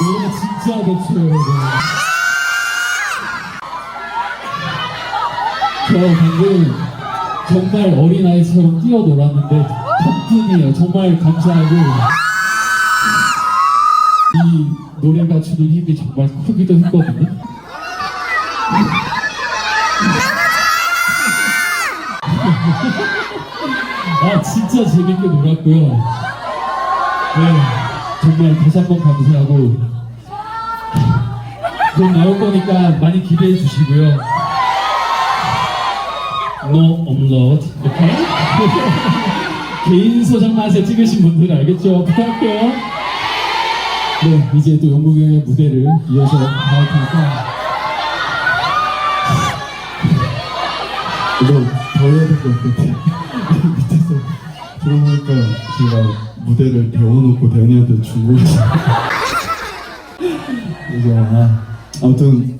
노래가 진짜 겹쳐요 여러분. 저 방금 정말 어린아이처럼 뛰어놀았는데 덕분이에요. 정말 감사하고 이 노래가 주는 힘이 정말 크기도 했거든요. 아 진짜 재밌게 놀았고요. 네 정말 다시 한번 감사하고 곧 나올 거니까 많이 기대해 주시고요 No upload 오케이? 개인 소장 맛에 찍으신 분들 알겠죠? 부탁할게요 네 이제 또 영국의 무대를 이어서 나올 테니까 이거 더 해야 될 것 같아. 밑에서 들어보니까 제가 무대를 배워놓고 대현이한테 준 거지. 그래서 아, 아무튼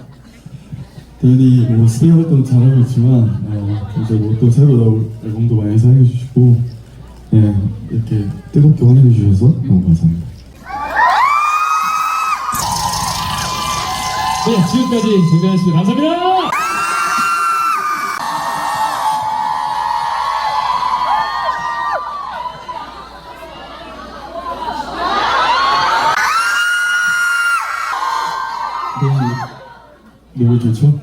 대현이 뭐 스테이 활동 잘하고 있지만 어, 이제 뭐또 새로 나올 앨범도 많이 사랑해 주시고 예 이렇게 뜨겁게 환영해 주셔서 너무 감사합니다. 네 지금까지 정대현 씨 감사합니다 대현이 노래 좋죠?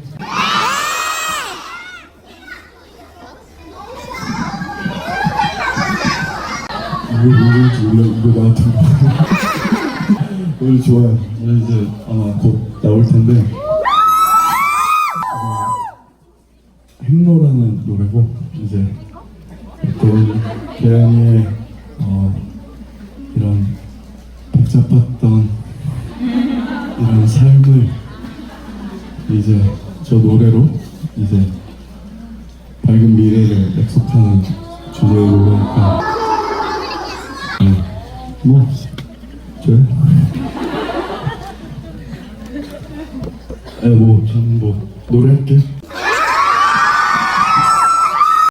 뭘 노래인지 몰라 이거 나한테 노래 좋아요. 오늘 이제 아마 곧 나올 텐데. 어, 행로라는 노래고 이제 어떤 대현이의 이런 삶을 이제 저 노래로 이제 밝은 미래를 약속하는 주제의 노래니까 네. 뭐 저요? 네, 뭐저는 뭐 노래할게요